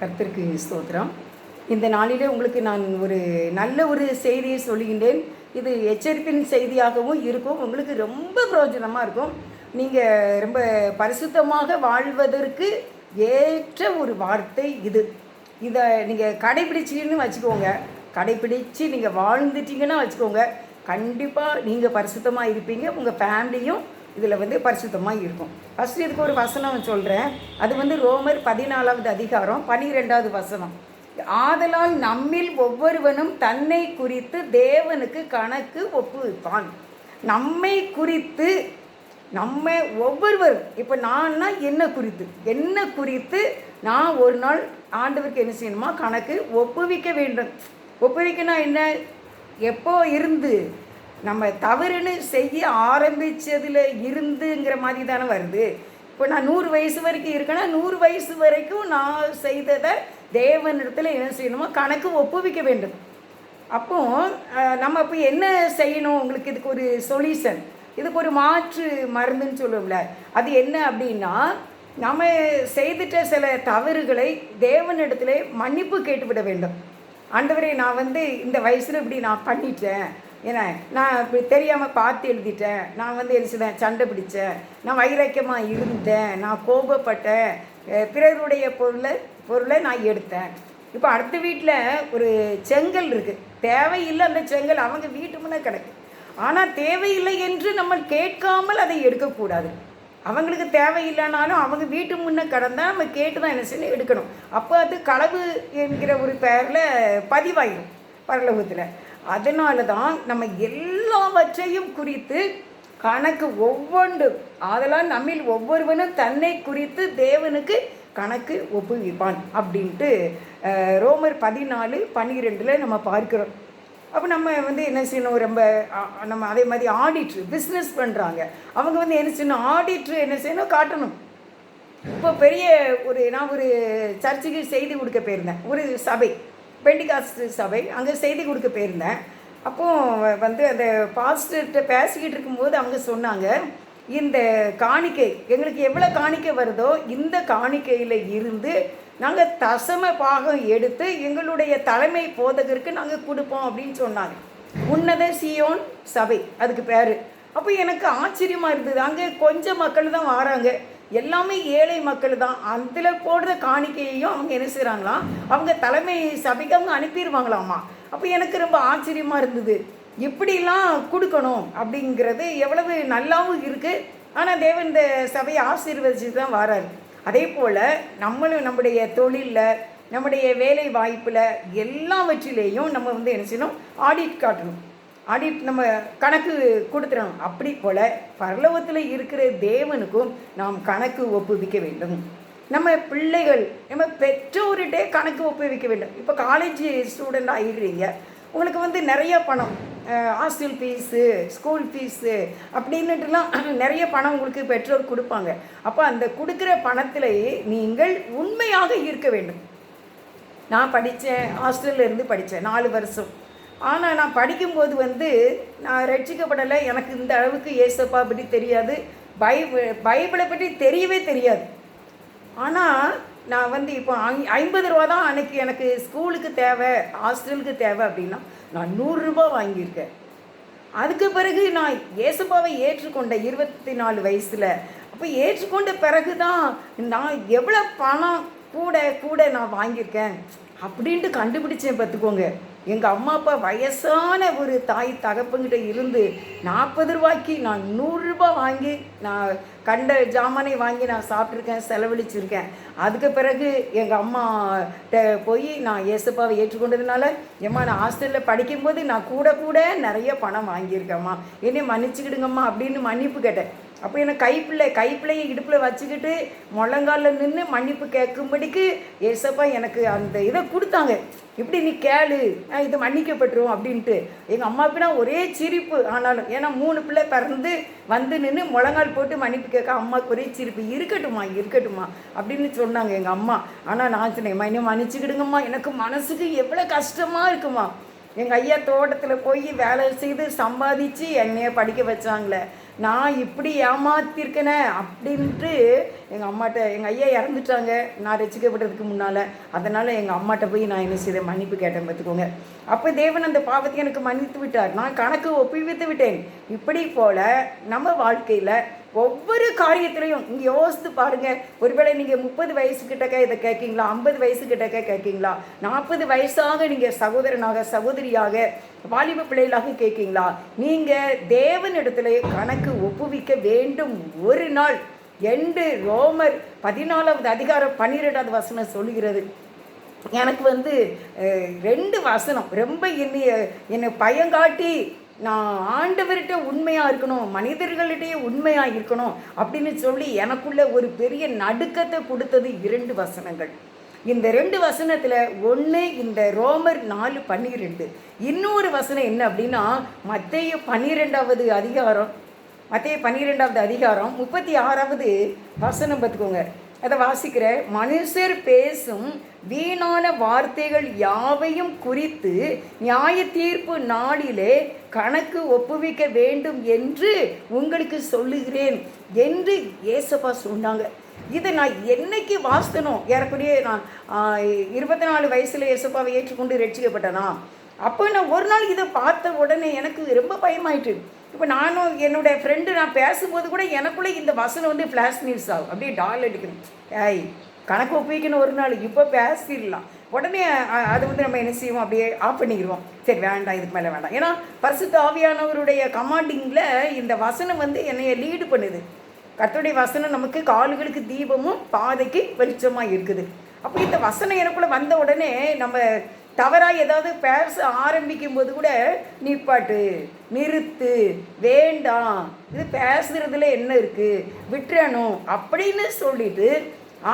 கர்த்தருக்கு ஸ்தோத்திரம். இந்த நாளிலே உங்களுக்கு நான் ஒரு நல்ல ஒரு செய்தியை சொல்லுகின்றேன். இது எச்சரிப்பின் செய்தியாகவும் இருக்கும். உங்களுக்கு ரொம்ப பிரயோஜனமாக இருக்கும். நீங்கள் ரொம்ப பரிசுத்தமாக வாழ்வதற்கு ஏற்ற ஒரு வார்த்தை இது. இதை நீங்கள் கடைபிடிச்சின்னு வச்சுக்கோங்க. கடைபிடிச்சு நீங்கள் வாழ்ந்துட்டீங்கன்னா வச்சுக்கோங்க. கண்டிப்பாக நீங்கள் பரிசுத்தமாக இருப்பீங்க. உங்கள் ஃபேமிலியும் இதில் வந்து பரிசுத்தமாக இருக்கும். ஃபஸ்ட்டு இதுக்கு ஒரு வசனம் சொல்கிறேன் அது வந்து ரோமர் பதினாலாவது அதிகாரம் பனிரெண்டாவது வசனம். ஆதலால் நம்மில் ஒவ்வொருவனும் தன்னை குறித்து தேவனுக்கு கணக்கு ஒப்புவிப்பான். நம்மை குறித்து நம்ம ஒவ்வொருவரும் இப்போ நான்னா என்ன குறித்து? என்ன குறித்து நான் ஒரு நாள் ஆண்டவருக்கு என்ன செய்யணுமா? கணக்கு ஒப்புவிக்க வேண்டும். ஒப்புவிக்கனா என்ன? எப்போ இருந்து? நம்ம தவறுன்னு செய்ய ஆரம்பித்ததில் இருந்துங்கிற மாதிரி தானே வருது. இப்போ நான் நூறு வயசு வரைக்கும் இருக்கேன்னா நூறு வயசு வரைக்கும் நான் செய்ததை தேவனிடத்தில் என்ன செய்யணுமோ கணக்கு ஒப்புவிக்க வேண்டும். அப்போ நம்ம இப்போ என்ன செய்யணும்? உங்களுக்கு இதுக்கு ஒரு சொல்யூஷன் இதுக்கு ஒரு மாற்று மருந்துன்னு சொல்லுவோம்ல. அது என்ன அப்படின்னா நம்ம செய்துட்ட சில தவறுகளை தேவனிடத்துல மன்னிப்பு கேட்டுவிட வேண்டும். ஆண்டவரே நான் வந்து இந்த வயசில் இப்படி நான் பண்ணிட்டேன். ஏன்னா நான் இப்படி தெரியாமல் பார்த்து எழுதிட்டேன். நான் வந்து எழுச்சிட்டேன் சண்டை பிடித்தேன் நான் வைராக்கியமாக இருந்தேன். நான் கோபப்பட்டேன். பிறருடைய பொருளை பொருளை நான் எடுத்தேன். இப்போ அடுத்த வீட்டில் ஒரு செங்கல் இருக்குது தேவையில்லை அந்த செங்கல் அவங்க வீட்டு முன்னே கிடக்கு. ஆனால் தேவையில்லை என்று நம்ம கேட்காமல் அதை எடுக்கக்கூடாது. அவங்களுக்கு தேவையில்லைனாலும் அவங்க வீட்டு முன்னே கடந்தால் நம்ம கேட்டு தான் என்ன செய்யணும்? எடுக்கணும். அப்போ அது களவு என்கிற ஒரு பெயரில் பதிவாயிடும் பரலோகத்தில். அதனால தான் நம்ம எல்லாவற்றையும் குறித்து கணக்கு ஒவ்வொன்றும் அதெல்லாம் நம்மில் ஒவ்வொருவனும் தன்னை குறித்து தேவனுக்கு கணக்கு ஒப்புவிப்பான் அப்படின்ட்டு ரோமர் பதினாலு பன்னிரெண்டில் நம்ம பார்க்கிறோம். அப்போ நம்ம வந்து என்ன செய்யணும்? ரொம்ப நம்ம அதே மாதிரி ஆடிட்ரு பிஸ்னஸ் பண்ணுறாங்க அவங்க வந்து என்ன செய்யணும்? ஆடிட்ரு என்ன செய்யணும்? காட்டணும். இப்போ பெரிய ஒரு நான் ஒரு சர்ச்சுக்கு செய்தி கொடுக்க போயிருந்தேன். ஒரு சபை. பெண்டிகாஸ்ட் சபை அங்கே செய்தி கொடுக்க போயிருந்தேன். அப்போது வந்து அந்த பாஸ்டர்கிட்ட பேசிக்கிட்டு இருக்கும்போது அவங்க சொன்னாங்க இந்த காணிக்கை எங்களுக்கு எவ்வளோ காணிக்கை வருதோ இந்த காணிக்கையில் இருந்து நாங்கள் தசம பாகம் எடுத்து எங்களுடைய தலைமை போதகருக்கு நாங்கள் கொடுப்போம் அப்படின்னு சொன்னாங்க. உன்னத சியோன் சபை அதுக்கு பேர். அப்போ எனக்கு ஆச்சரியமாக இருந்தது. அங்கே கொஞ்சம் மக்கள் தான் வராங்க. எல்லாமே ஏழை மக்கள் தான் அதில் போடுற காணிக்கையையும் அவங்க என்ன செய்கிறாங்களாம் அவங்க தலைமை சபைக்கு அவங்க அனுப்பிடுவாங்களாமா அப்போ எனக்கு ரொம்ப ஆச்சரியமாக இருந்தது. எப்படிலாம் கொடுக்கணும் அப்படிங்கிறது எவ்வளவு நல்லாவும் இருக்குது ஆனால் தேவன் இந்த சபையை ஆசீர்வதிச்சு தான் வராரு. அதே போல் நம்மளும் நம்முடைய தொழிலில் நம்முடைய வேலை வாய்ப்பில் எல்லாவற்றிலேயும் நம்ம வந்து என்ன செய்யணும்? ஆடிட் காட்டணும். ஆடிட் நம்ம கணக்கு கொடுத்துடணும் அப்படி போல் பரலோகத்தில் இருக்கிற தேவனுக்கும் நாம் கணக்கு ஒப்புவிக்க வேண்டும். நம்ம பிள்ளைகள் நம்ம பெற்றோர்கிட்டே கணக்கு ஒப்புவிக்க வேண்டும். இப்போ காலேஜ் ஸ்டூடெண்ட் ஆகிடுறீங்க உங்களுக்கு வந்து நிறைய பணம் ஹாஸ்டல் ஃபீஸு ஸ்கூல் ஃபீஸு அப்படின்னுட்டுலாம் நிறைய பணம் உங்களுக்கு பெற்றோர் கொடுப்பாங்க. அப்போ அந்த கொடுக்குற பணத்திலேயே நீங்கள் உண்மையாக இருக்க வேண்டும். நான் படித்தேன் ஹாஸ்டல்லேருந்து படித்தேன் நாலு வருஷம். ஆனால் நான் படிக்கும்போது வந்து நான் ரட்சிக்கப்படலை. எனக்கு இந்த அளவுக்கு ஏசப்பா பற்றி தெரியாது. பைபிள் பைபிளை பற்றி தெரியவே தெரியாது. ஆனால் நான் வந்து இப்போ ஐம்பது ரூபா தான் அன்னைக்கு எனக்கு ஸ்கூலுக்கு தேவை ஹாஸ்டலுக்கு தேவை அப்படின்னா நான் நூறுரூபா வாங்கியிருக்கேன். அதுக்கு பிறகு நான் இயேசுப்பாவை ஏற்றுக்கொண்ட இருபத்தி நாலு வயசில். அப்போ ஏற்றுக்கொண்ட பிறகு தான் நான் எவ்வளோ பணம் கூட கூட நான் வாங்கியிருக்கேன். அப்படின்ட்டு கண்டுபிடிச்சேன் பார்த்துக்கோங்க. எங்கள் அம்மா அப்பா வயசான ஒரு தாய் தகப்பங்கிட்ட இருந்து நாற்பது ரூபாய்க்கு நான் நூறுரூபா வாங்கி நான் கண்ட ஜாமானை வாங்கி நான் சாப்பிட்ருக்கேன் செலவழிச்சிருக்கேன். அதுக்கு பிறகு எங்கள் அம்மா போய் நான் இயேசப்பாவை ஏற்றுக்கொண்டதுனால ஏம்மா நான் ஹாஸ்டலில் படிக்கும்போது நான் கூட கூட நிறைய பணம் வாங்கியிருக்கேம்மா. என்னை மன்னிச்சுக்கிடுங்கம்மா அப்படின்னு மன்னிப்பு கேட்டேன். அப்போ எனக்கு கைப்பிள்ளை கைப்பிள்ளையை இடுப்பில் வச்சுக்கிட்டு முழங்காலில் நின்று மன்னிப்பு கேட்கும்படிக்கு ஏசப்பா எனக்கு அந்த இதை கொடுத்தாங்க. இப்படி நீ கேளு நான் இது மன்னிக்கப்பட்டுரும் அப்படின்ட்டு. எங்கள் அம்மா அப்படின்னா ஒரே சிரிப்பு ஆனாலும் ஏன்னா மூணு பிள்ளை பிறந்து வந்து நின்று முழங்கால் போட்டு மன்னிப்பு கேட்க அம்மாவுக்கு ஒரே சிரிப்பு இருக்கட்டுமா இருக்கட்டுமா அப்படின்னு சொன்னாங்க எங்கள் அம்மா. ஆனால் நான் சொன்னேன் என்னை மன்னிச்சுக்கிடுங்கம்மா எனக்கு மனசுக்கு எவ்வளோ கஷ்டமாக இருக்குமா எங்கள் ஐயா தோட்டத்தில் போய் வேலை செய்து சம்பாதிச்சு என்னைய படிக்க வச்சாங்களே. நான் இப்படி ஏமாத்திருக்கேனே அப்படின்ட்டு எங்கள் அம்மாட்ட எங்கள் ஐயா இறந்துட்டாங்க. நான் ரசிக்கப்படுறதுக்கு முன்னால். அதனால் எங்கள் அம்மாட்ட போய் நான் என்ன செய்தேன்? மன்னிப்பு கேட்டேன் பார்த்துக்கோங்க அப்போ தேவன் அந்த பாவத்தை எனக்கு மன்னித்து விட்டார். நான் கணக்கு ஒப்புவித்து விட்டேன். இப்படி போல் நம்ம வாழ்க்கையில் ஒவ்வொரு காரியத்திலையும் இங்கே யோசித்து பாருங்கள் ஒருவேளை நீங்கள் முப்பது வயசுக்கிட்டக்க இதை கேட்கீங்களா? ஐம்பது வயசுக்கிட்டக்க கேட்கீங்களா? நாற்பது வயசாக நீங்கள் சகோதரனாக சகோதரியாக வாலிப பிள்ளைகளாக கேட்கீங்களா? நீங்கள் தேவனிடத்துல கணக்கு ஒப்புவிக்க வேண்டும் ஒரு நாள். எண்டு ரோமர் பதினாலாவது அதிகாரம் பன்னிரெண்டாவது வசனம் சொல்லுகிறது. எனக்கு வந்து ரெண்டு வசனம் ரொம்ப என்னை என்னை பயங்காட்டி நான் ஆண்டவர்கிட்ட உண்மையாக இருக்கணும் மனிதர்களிடையே உண்மையாக இருக்கணும் அப்படின்னு சொல்லி எனக்குள்ள ஒரு பெரிய நடுக்கத்தை கொடுத்தது இரண்டு வசனங்கள். இந்த ரெண்டு வசனத்தில் ஒன்று இந்த ரோமர் நாலு பன்னிரெண்டு. இன்னொரு வசனம் என்ன அப்படின்னா மத்திய பன்னிரெண்டாவது அதிகாரம் மத்திய பன்னிரெண்டாவது அதிகாரம் முப்பத்தி ஆறாவது வசனம் பார்த்துக்கோங்க. அதை வாசிக்கிற மனுஷர் பேசும் வீணான வார்த்தைகள் யாவையும் குறித்து நியாய தீர்ப்பு நாளிலே கணக்கு ஒப்புவிக்க வேண்டும் என்று உங்களுக்கு சொல்லுகிறேன் என்று ஏசப்பா சொன்னாங்க. இதை நான் என்னைக்கு வாசித்தனும் ஏறக்குறைய நான் இருபத்தி நாலு வயசில் ஏசப்பாவை ஏற்றுக்கொண்டு ரட்சிக்கப்பட்டனா? அப்போ நான் ஒரு நாள் இதை பார்த்த உடனே எனக்கு ரொம்ப பயமாயிட்டு. இப்போ நானும் என்னுடைய ஃப்ரெண்டு நான் பேசும்போது கூட எனக்குள்ளே இந்த வசனம் வந்து ஃப்ளாஷ் நியூஸ் ஆகும். அப்படியே டால் எடுக்கணும் ஏய் கணக்கு ஒப்பிக்கணும் ஒரு நாள் இப்போ பேசிடலாம். உடனே அது வந்து நம்ம என்ன செய்வோம்? அப்படியே ஆஃப் பண்ணிக்கிடுவோம் சரி வேண்டாம் இதுக்கு மேலே வேண்டாம். ஏன்னா பரிசுத்த ஆவியானவருடைய கமாண்டிங்கில் இந்த வசனம் வந்து என்னைய லீடு பண்ணுது. கர்த்தருடைய வசனம் நமக்கு கால்களுக்கு தீபமும் பாதைக்கு வெளிச்சமாக இருக்குது. அப்போ இந்த வசனம் எனக்குள்ளே வந்த உடனே நம்ம தவறாக ஏதாவது பேச ஆரம்பிக்கும் போது கூட நிப்பாட்டு நிறுத்து வேண்டாம். இது பேசுகிறதுல என்ன இருக்குது விட்டுறணும் அப்படின்னு சொல்லிட்டு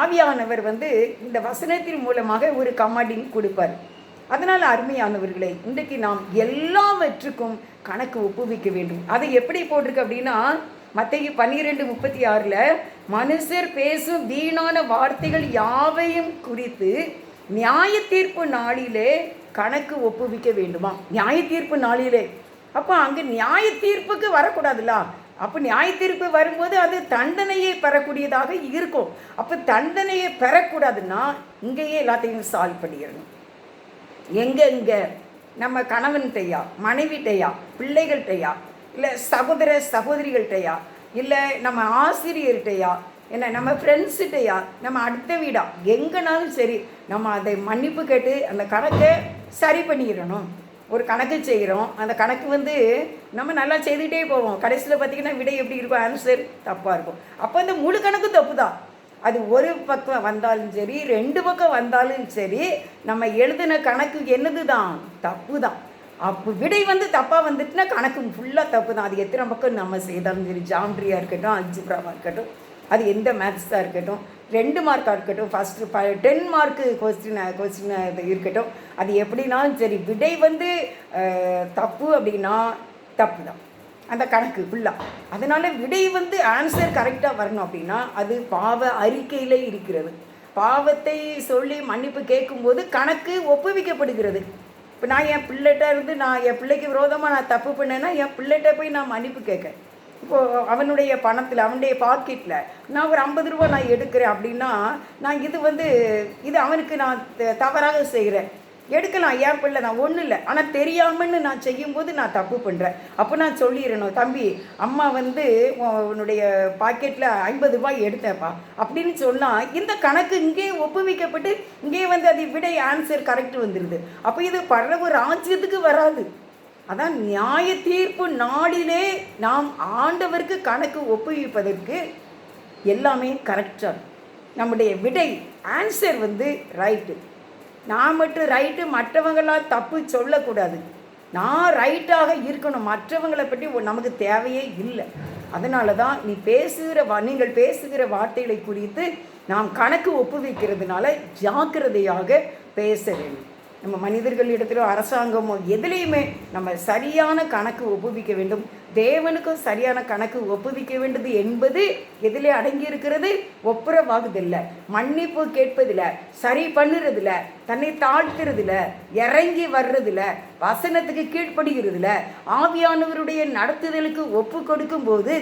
ஆவியானவர் வந்து இந்த வசனத்தின் மூலமாக ஒரு கமாண்டிங் கொடுப்பார். அதனால் அருமையானவர்களே இன்றைக்கு நாம் எல்லாவற்றுக்கும் கணக்கு ஒப்புவிக்க வேண்டும். அதை எப்படி போட்டிருக்கு அப்படின்னா மத்திய பன்னிரெண்டு முப்பத்தி ஆறில் மனுஷர் பேசும் வீணான வார்த்தைகள் யாவையும் குறித்து நியாய தீர்ப்பு நாளிலே கணக்கு ஒப்புவிக்க வேண்டுமா? நியாய தீர்ப்பு நாளிலே. அப்போ அங்கே நியாய தீர்ப்புக்கு வரக்கூடாதுல்ல? அப்போ நியாய தீர்ப்பு வரும்போது அது தண்டனையை பெறக்கூடியதாக இருக்கும். அப்போ தண்டனையை பெறக்கூடாதுன்னா இங்கேயே எல்லாத்தையும் சால்வ் பண்ணிடணும். எங்கெங்க நம்ம கணவன்கிட்டயா? மனைவிட்டையா பிள்ளைகள்கிட்டயா? இல்லை சகோதர சகோதரிகள்கிட்டயா? இல்லை நம்ம ஆசிரியர்கிட்டயா? என்ன நம்ம ஃப்ரெண்ட்ஸுகிட்டயா நம்ம அடுத்த வீடா எங்கேனாலும் சரி நம்ம அதை மன்னிப்பு கேட்டு அந்த கணக்கை சரி பண்ணிடணும். ஒரு கணக்கு செய்கிறோம் அந்த கணக்கு வந்து நம்ம நல்லா செய்துகிட்டே போவோம். கடைசியில் பார்த்தீங்கன்னா விடை எப்படி இருக்கும்? ஆன்சர் தப்பாக இருக்கும். அப்போ அந்த முழு கணக்கு தப்பு தான். அது ஒரு பக்கம் வந்தாலும் சரி ரெண்டு பக்கம் வந்தாலும் சரி நம்ம எழுதின கணக்கு என்னது தான்? தப்பு தான். அப்போ விடை வந்து தப்பாக வந்துட்டுனா கணக்கு ஃபுல்லாக தப்பு தான். அது எத்தனை பக்கம் நம்ம செய்தாலும் சரி ஜாம்ட்ரியாக இருக்கட்டும் அல்ஜிப்ராவாக இருக்கட்டும் அது எந்த மேத்ஸாக இருக்கட்டும் ரெண்டு மார்க்காக இருக்கட்டும் first five ten mark question question இது இருக்கட்டும் அது எப்படின்னாலும் சரி விடை வந்து தப்பு அப்படின்னா தப்பு தான் அந்த கணக்கு ஃபுல்லாக அதனால் விடை வந்து ஆன்சர் கரெக்டாக வரணும் அப்படின்னா அது பாவ அறிக்கையிலே இருக்கிறது. பாவத்தை சொல்லி மன்னிப்பு கேட்கும்போது கணக்கு ஒப்புவிக்கப்படுகிறது. இப்போ நான் என் பிள்ளைகிட்ட இருந்து நான் என் பிள்ளைக்கு விரோதமாக நான் தப்பு பண்ணேன்னா என் பிள்ளைகிட்ட போய் நான் மன்னிப்பு கேட்க அவனுடைய பணத்தில் அவனுடைய பாக்கெட்டில் நான் ஒரு ஐம்பது ரூபா நான் எடுக்கிறேன் அப்படின்னா நான் இது வந்து இது அவனுக்கு நான் தவறாக செய்கிறேன் எடுக்கலாம் ஏன் பிள்ளை நான் ஒன்றும் இல்லை. ஆனால் தெரியாமன்னு நான் செய்யும்போது நான் தப்பு பண்ணுறேன் அப்போ நான் சொல்லிடணும் தம்பி அம்மா வந்து உன்னுடைய பாக்கெட்டில் ஐம்பது ரூபாய் எடுத்தேப்பா அப்படின்னு சொன்னால் இந்த கணக்கு இங்கே ஒப்புவிக்கப்பட்டு இங்கே வந்து அது விடை ஆன்சர் கரெக்ட் வந்துடுது அப்போ இது பரவு ராஜ்யத்துக்கு வராது. அதான் நியாய தீர்ப்பு நாளிலே நாம் ஆண்டவருக்கு கணக்கு ஒப்புவிப்பதற்கு எல்லாமே கரெக்டாக நம்முடைய விடை ஆன்சர் வந்து ரைட்டு நான் மட்டும் ரைட்டு மற்றவங்களாம் தப்பு சொல்லக்கூடாது. நான் ரைட்டாக இருக்கணும். மற்றவங்களை பற்றி நமக்கு தேவையே இல்லை. அதனால தான் நீ பேசுகிற வா நீங்கள் பேசுகிற வார்த்தைகளை குறித்து நாம் கணக்கு ஒப்புவிக்கிறதுனால ஜாக்கிரதையாக பேச வேண்டும். நம்ம மனிதர்களிடத்திலோ அரசாங்கமோ எதுலேயுமே நம்ம சரியான கணக்கு ஒப்புவிக்க வேண்டும். தேவனுக்கும் சரியான கணக்கு ஒப்புவிக்க வேண்டியது என்பது எதிலே அடங்கி இருக்கிறது ஒப்புரவாகுதில்ல. மன்னிப்பு கேட்பதில் சரி பண்ணுறதில்ல தன்னை தாழ்த்துறதில்ல இறங்கி வர்றதில்ல வசனத்துக்கு கீழ்ப்படுகிறதுல ஆவியானவருடைய நடத்துதலுக்கு ஒப்பு கொடுக்கும் போது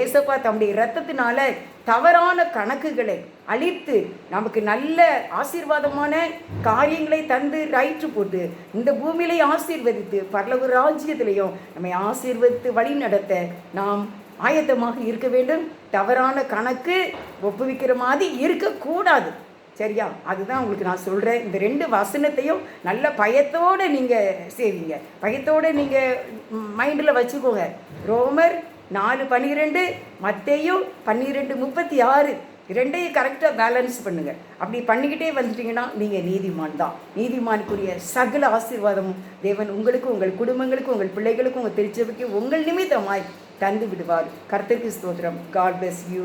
ஏசப்பா தம்முடைய இரத்தத்தினால தவறான கணக்குகளை அழித்து நமக்கு நல்ல ஆசீர்வாதமான காரியங்களை தந்து ரைட்டு போட்டு இந்த பூமியிலே ஆசீர்வதித்து பரலவு ராஜ்யத்திலையும் நம்மை ஆசீர்வதித்து வழி நடத்த நாம் ஆயத்தமாக இருக்க வேண்டும். தவறான கணக்கு ஒப்புவிக்கிற மாதிரி இருக்கக்கூடாது. சரியா? அதுதான் உங்களுக்கு நான் சொல்கிறேன் இந்த ரெண்டு வசனத்தையும் நல்ல பயத்தோடு நீங்கள் செய்வீங்க பயத்தோடு நீங்கள் மைண்டில் வச்சுக்கோங்க. ரோமர் நாலு பன்னிரெண்டு மத்தையும் பன்னிரெண்டு முப்பத்தி ஆறு ரெண்டையும் கரெக்டாக பேலன்ஸ் பண்ணுங்கள் அப்படி பண்ணிக்கிட்டே வந்துட்டீங்கன்னா நீங்கள் நீதிமான் தான். நீதிமானுக்குரிய சகல ஆசீர்வாதமும் தேவன் உங்களுக்கும் உங்கள் குடும்பங்களுக்கும் உங்கள் பிள்ளைகளுக்கும் உங்கள் திருச்சபைக்கும் உங்கள் நிமித்தமாய் தந்து விடுவார். கர்த்தருக்கு ஸ்தோத்திரம். God bless you